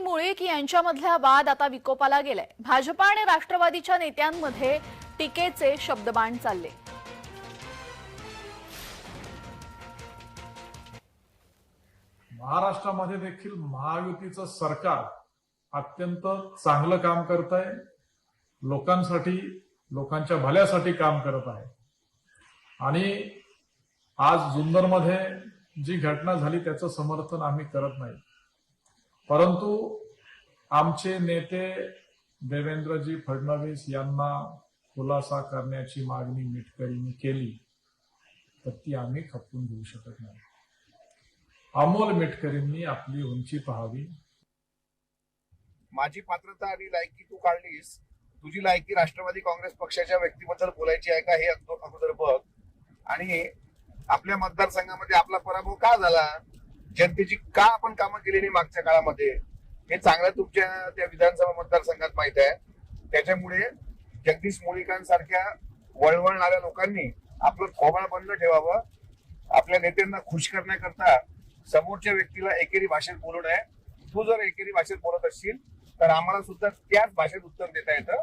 मुळीक यांच्यामधला वाद आता विकोपाला गेलाय. भाजपा आणि राष्ट्रवादीच्या नेत्यांमध्ये टीकेचे शब्दबाण चालले. महाराष्ट्रामध्ये देखील महायुतीचं सरकार अत्यंत चांगलं काम करत आहे. लोकांसाठी लोकांच्या भल्यासाठी काम करत आहे. आणि आज जुन्नरमध्ये जी घटना झाली त्याचं समर्थन आम्ही करत नाही. परंतु आमचे नेते देवेंद्रजी फडणवीस यांना खुलासा करण्याची मागणी मिटकरीने केली तर ती आम्ही खपवून घेऊ शकत नाही. अमोल मिटकरींनी आपली उंची पाहावी. माझी पात्रता आणि लायकी तू काढलीस. तुझी लायकी राष्ट्रवादी काँग्रेस पक्षाच्या व्यक्तीबद्दल बोलायची आहे का हे अगोदर बघ. आणि आपल्या मतदारसंघामध्ये आपला पराभव का झाला? जनतेची का आपण कामं केलेली मागच्या काळामध्ये? हे चांगलं तुमच्या त्या विधानसभा मतदारसंघात माहीत आहे. त्याच्यामुळे जगदीश मुळीकांसारख्या वळवळणाऱ्या लोकांनी आपलं खोबळ बंद ठेवावं. आपल्या नेत्यांना खुश करण्याकरता समोरच्या व्यक्तीला एकेरी भाषेत बोलू नये. तू जर एकेरी भाषेत बोलत असशील तर आम्हाला सुद्धा त्याच भाषेत उत्तर देता येतं.